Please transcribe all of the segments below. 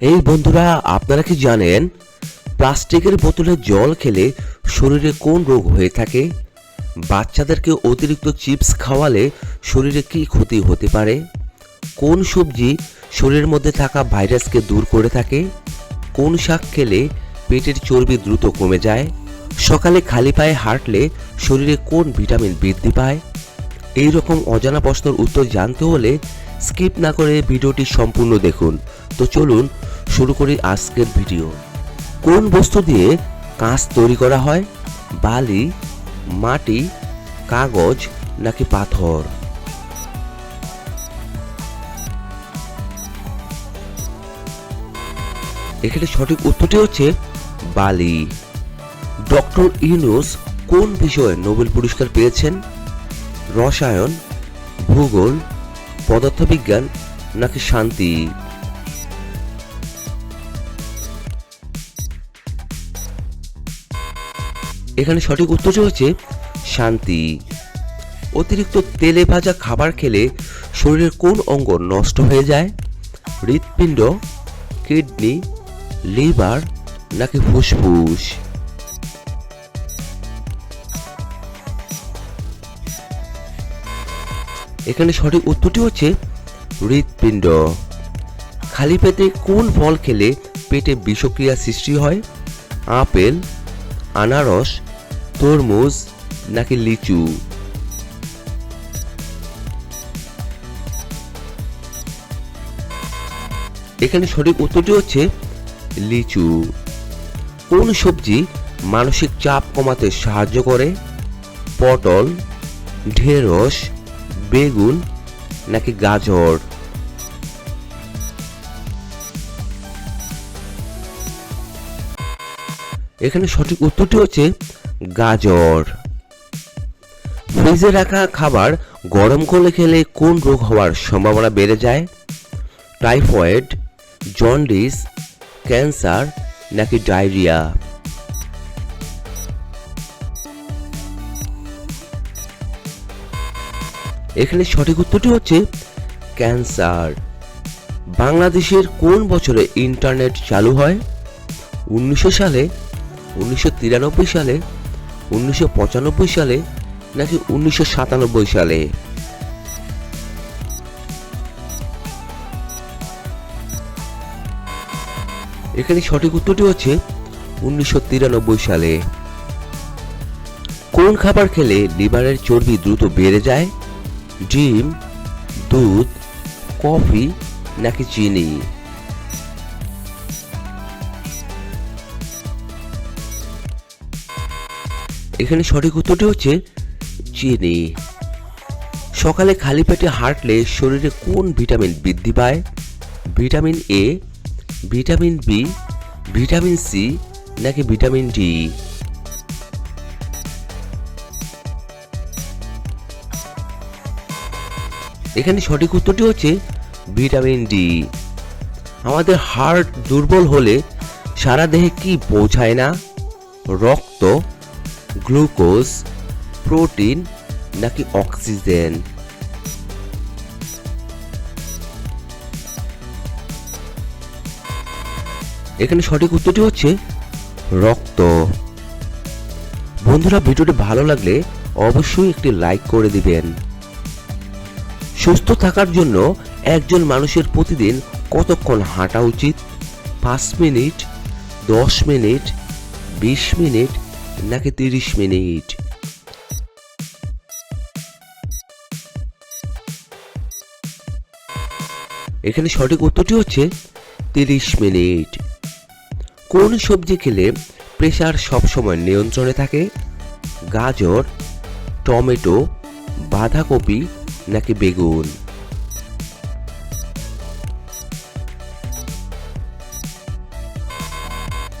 এই বন্ধুরা, আপনারা কি জানেন প্লাস্টিকের বোতলে জল খেলে শরীরে কোন রোগ হয়ে থাকে? বাচ্চাদেরকে অতিরিক্ত চিপস খাওয়ালে শরীরে কি ক্ষতি হতে পারে? কোন সবজি শরীরের মধ্যে থাকা ভাইরাসকে দূর করে থাকে? কোন শাক খেলে পেটের চর্বি দ্রুত কমে যায়? সকালে খালি পায়ে হাঁটলে শরীরে কোন ভিটামিন বৃদ্ধি পায়? এই রকম অজানা প্রশ্নের উত্তর জানতে হলে স্কিপ না করে ভিডিওটি সম্পূর্ণ দেখুন। তো চলুন শুরু করি আজকের ভিডিও। কোন বস্তু দিয়ে কাঁচ তৈরি করা হয়? বালি, মাটি, কাগজ নাকি পাথর? এখানে সঠিক উত্তরটি হচ্ছে বালি। ডক্টর ইউনুস কোন বিষয়ে নোবেল পুরস্কার পেয়েছেন? রসায়ন, ভূগোল, পদার্থবিজ্ঞান নাকি শান্তি? এখানে সঠিক উত্তরটি হচ্ছে শান্তি। অতিরিক্ত তেলে ভাজা খাবার খেলে শরীরের কোন অঙ্গ নষ্ট হয়ে যায়? হৃৎপিণ্ড, কিডনি, লিভার নাকি ফুসফুস? এখানে সঠিক উত্তরটি হচ্ছে হৃৎপিণ্ড। খালি পেটে কোন ফল খেলে পেটে বিষক্রিয়া সৃষ্টি হয়? আপেল, আনারস তরমুজ নাকি লিচু? এখানে সঠিক উত্তরটি হচ্ছে লিচু। কোন সবজি মানসিক চাপ কমাতে সাহায্য করে? পটল, ঢেঁড়স, বেগুন নাকি গাজর? এখানে সঠিক উত্তরটি হচ্ছে গাজর। ফ্রিজে রাখা খাবার গরম করে খেলে কোন রোগ হওয়ার সম্ভাবনা বেড়ে যায়? টাইফয়েড, জন্ডিস, ক্যান্সার নাকি ডায়রিয়া? এখানে সঠিক উত্তরটি হচ্ছে ক্যান্সার। বাংলাদেশের কোন বছরে ইন্টারনেট চালু হয়? উনিশশো সালে, উনিশশো তিরানব্বই সালে উনিশশো পঁচানব্বই সালে নাকি উনিশশো সাতানব্বই সালে? এখানে সঠিক উত্তরটি হচ্ছে উনিশশো তিরানব্বই সালে। কোন খাবার খেলে লিভারের চর্বি দ্রুত বেড়ে যায়? ডিম, দুধ, কফি নাকি চিনি? এখানে সঠিক উত্তরটি হচ্ছে চিনি। সকালে খালি পেটে হাঁটলে শরীরে কোন ভিটামিন বৃদ্ধি পায়? Vitamin A vitamin B vitamin C নাকি ভিটামিন ডি এখানে সঠিক উত্তরটি হচ্ছে ভিটামিন ডি আমাদের হার্ট দুর্বল হলে সারা দেহে কি পৌঁছায় না? রক্ত গ্লুকোজ, প্রোটিন নাকি অক্সিজেন? এখানে সঠিক উত্তরটি হচ্ছে রক্ত। বন্ধুরা, ভিডিওটি ভালো লাগলে অবশ্যই একটি লাইক করে দিবেন। সুস্থ থাকার জন্য একজন মানুষের প্রতিদিন কতক্ষণ হাঁটা উচিত? পাঁচ মিনিট, দশ মিনিট, বিশ মিনিট নাকি তিরিশ মিনিট। এখানে সঠিক উত্তরটি হচ্ছে তিরিশ মিনিট। কোন সবজি খেলে প্রেশার সবসময় নিয়ন্ত্রণে থাকে? গাজর, টমেটো, বাঁধাকপি নাকি বেগুন?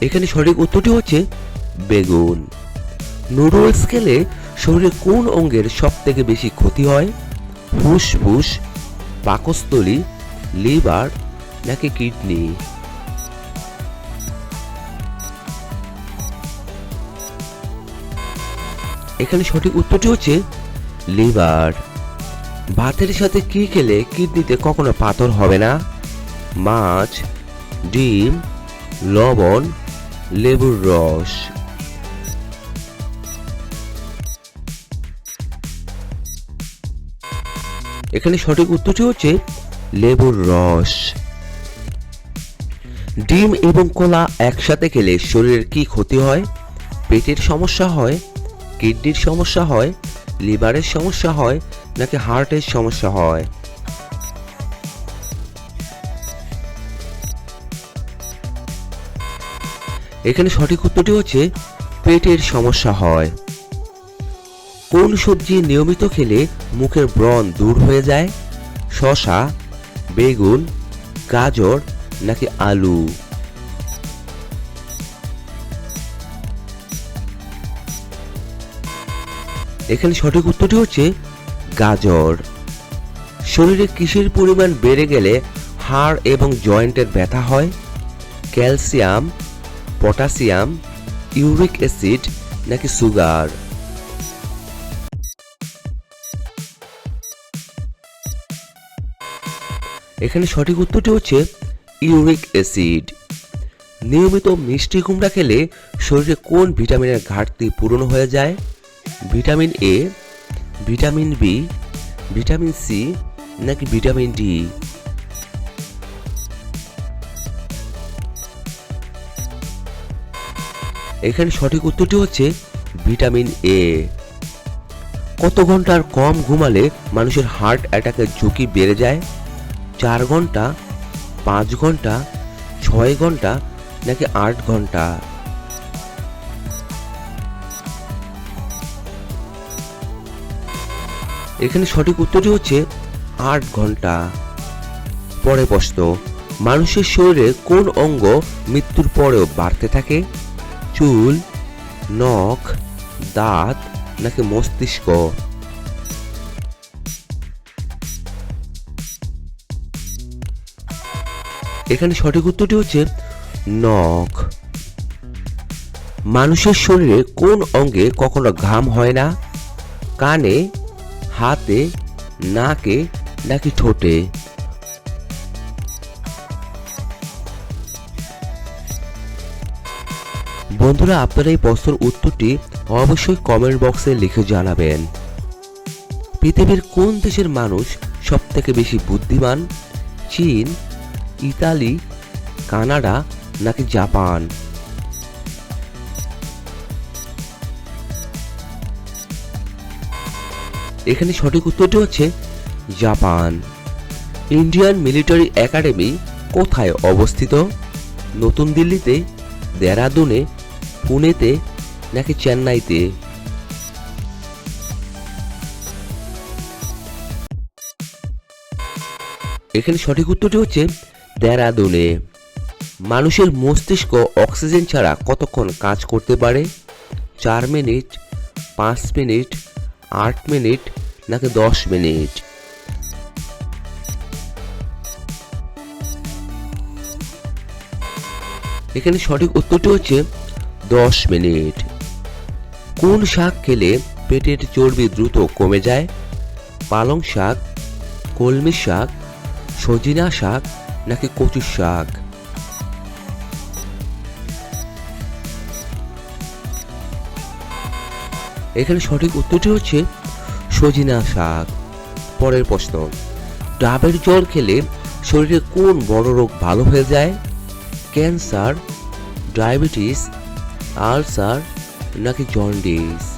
এখানে সঠিক উত্তরটি হচ্ছে বেগুন। নুডলস খেলে শরীরে কোন অঙ্গের সব থেকে বেশি ক্ষতি হয়? ফুসফুস, পাকস্থলী, লিভার নাকি কিডনি? এখানে সঠিক উত্তরটি হচ্ছে লিভার। ভাতের সাথে কি খেলে কিডনিতে কখনো পাথর হবে না? মাছ, ডিম, লবণ, লেবুর রস। এখানে সঠিক উত্তরটি হচ্ছে লেবুর রস। ডিম এবং কলা একসাথে খেলে শরীরের কি ক্ষতি হয়? পেটের সমস্যা হয়, কিডনির সমস্যা হয়, লিভারের সমস্যা হয়, নাকি হার্টের সমস্যা হয়? এখানে সঠিক উত্তরটি হচ্ছে পেটের সমস্যা হয়। কোন সবজি নিয়মিত খেলে মুখের ব্রণ দূর হয়ে যায়। শশা বেগুন, গাজর নাকি আলু? এখানে সঠিক উত্তরটি হচ্ছে গাজর। শরীরে কিসের পরিমাণ বেড়ে গেলে হাড় এবং জয়েন্টের ব্যথা হয়? ক্যালসিয়াম পটাশিয়াম ইউরিক অ্যাসিড নাকি সুগার? এখানে সঠিক উত্তরটি হচ্ছে ইউরিক অ্যাসিড। নিয়মিত মিষ্টি কুমড়া খেলে শরীরে কোন ভিটামিনের ঘাটতি পূরণ হয়ে যায়? Vitamin A vitamin B vitamin C নাকি ভিটামিন ডি এখানে সঠিক উত্তরটি হচ্ছে ভিটামিন এ কত ঘণ্টার কম ঘুমালে মানুষের হার্ট অ্যাটাকের ঝুঁকি বেড়ে যায়? চার ঘণ্টা, পাঁচ ঘণ্টা, ছয় ঘণ্টা নাকি আট ঘণ্টা? এখানে সঠিক উত্তরটি হচ্ছে আট ঘণ্টা। পরে প্রশ্ন, মানুষের শরীরে কোন অঙ্গ মৃত্যুর পরেও বাড়তে থাকে? চুল, নখ, দাঁত নাকি মস্তিষ্ক? এখানে সঠিক উত্তরটি হচ্ছে নখ। মানুষের শরীরে কোন অঙ্গে কখনো ঘাম হয় না? কানে, হাতে, নাকে নাকি ঠোঁটে? বন্ধুরা, আপনারা এই প্রশ্নের উত্তরটি অবশ্যই কমেন্ট বক্সে লিখে জানাবেন। পৃথিবীর কোন দেশের মানুষ সব থেকে বেশি বুদ্ধিমান? চীন ইতালি, কানাডা নাকি জাপান? এখানে সঠিক উত্তরটি হচ্ছে জাপান। ইন্ডিয়ান মিলিটারি একাডেমি কোথায় অবস্থিত? নতুন দিল্লিতে, দেরাদুনে, পুনেতে নাকি চেন্নাইতে? এখানে সঠিক উত্তরটি হচ্ছে দেরাদুনে মানুষের মস্তিষ্ক অক্সিজেন ছাড়া কতক্ষণ কাজ করতে পারে? চার মিনিট, পাঁচ মিনিট, আট মিনিট, নাকি দশ মিনিট? এখানে সঠিক উত্তরটি হচ্ছে দশ মিনিট। কোন শাক খেলে পেটের চর্বি দ্রুত কমে যায়? পালং শাক, কলমি শাক, সজিনা শাক নাকি কচু শাক? এখানে সঠিক উত্তরটি হচ্ছে সজিনা শাক, পরের প্রশ্ন, ডাবের জল খেলে শরীরে কোন বড় রোগ ভালো হয়ে যায়? ক্যান্সার, ডায়াবেটিস, আলসার নাকি জন্ডিস?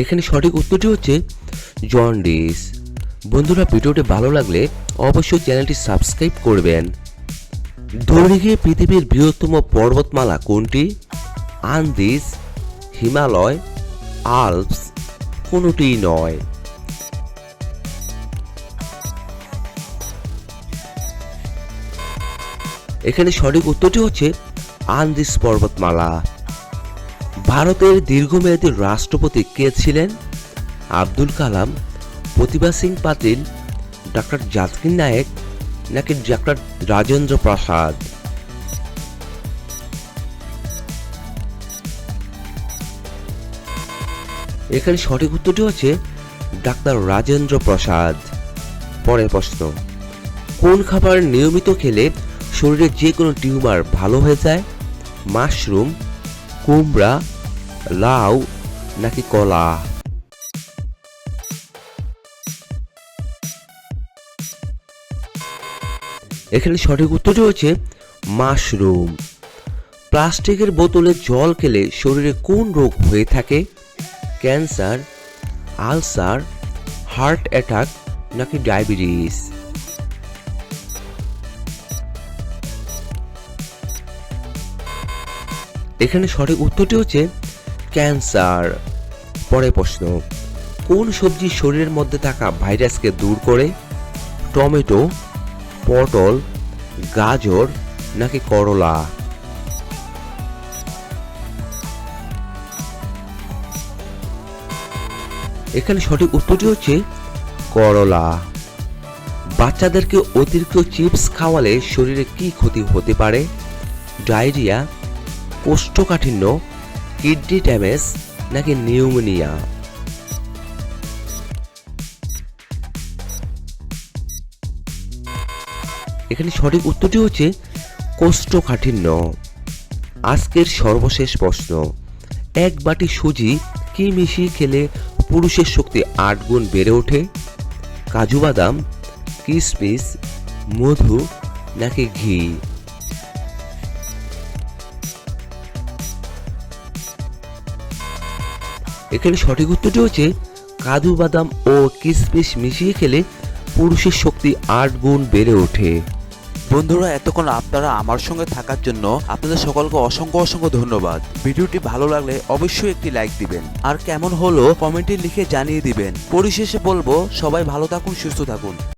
এখানে সঠিক উত্তরটি হচ্ছে জন্ডিস। বন্ধুরা, ভিডিওটি ভালো লাগলে অবশ্যই চ্যানেলটি সাবস্ক্রাইব করবেন। দৈর্ঘ্যে পৃথিবীর বৃহত্তম পর্বতমালা কোনটি? আন্দিস হিমালয়, আলপস, কোনোটিই নয়। এখানে সঠিক উত্তরটি হচ্ছে আন্দিস পর্বতমালা। ভারতের দীর্ঘমেয়াদী রাষ্ট্রপতি কে ছিলেন? আব্দুল কালাম, প্রতিভা সিং পাতিল ডক্টর জাকির নায়েক, নাকি ডক্টর রাজেন্দ্র প্রসাদ? এখানে সঠিক উত্তরটি হচ্ছে ডাক্তার রাজেন্দ্র প্রসাদ। পরের প্রশ্ন, কোন খাবার নিয়মিত খেলে শরীরে যে কোনো টিউমার ভালো হয়ে যায়? মাশরুম, কুমড়া লাউ নাকি কলা? এখানে সঠিক উত্তরটি হচ্ছে মাশরুম। প্লাস্টিকের বোতলে জল খেলে শরীরে কোন রোগ হয়ে থাকে? ক্যান্সার, আলসার, হার্ট অ্যাটাক নাকি ডায়াবেটিস? এখানে সঠিক উত্তরটি হচ্ছে ক্যান্সার। পরে প্রশ্ন, কোন সবজি শরীরের মধ্যে থাকা ভাইরাসকে দূর করে? টমেটো, পটল, গাজর নাকি করলা? এখানে সঠিক উত্তরটি হচ্ছে করলা। বাচ্চাদেরকে অতিরিক্ত চিপস খাওয়ালে শরীরে কি ক্ষতি হতে পারে? ডায়রিয়া, কোষ্ঠকাঠিন্য কিডনি ড্যামেজ নাকি নিউমোনিয়া? এখানে সঠিক উত্তরটি হচ্ছে কোষ্ঠকাঠিন্য। আজকের সর্বশেষ প্রশ্ন। এক বাটি সুজি কি মিশিয়ে খেলে পুরুষের শক্তি আট গুণ বেড়ে ওঠে? কাজু বাদাম কিশমিশ মধু নাকি ঘি? এখানে সঠিক উত্তরটি হচ্ছে কাদু বাদাম ও কিসমিস মিশিয়ে খেলে পুরুষের শক্তি আট গুণ বেড়ে ওঠে। বন্ধুরা, এতক্ষণ আপনারা আমার সঙ্গে থাকার জন্য আপনাদের সকলকে অসংখ্য অসংখ্য ধন্যবাদ। ভিডিওটি ভালো লাগলে অবশ্যই একটি লাইক দিবেন। আর কেমন হলো কমেন্টে লিখে জানিয়ে দিবেন। পরিশেষে বলব, সবাই ভালো থাকুন, সুস্থ থাকুন।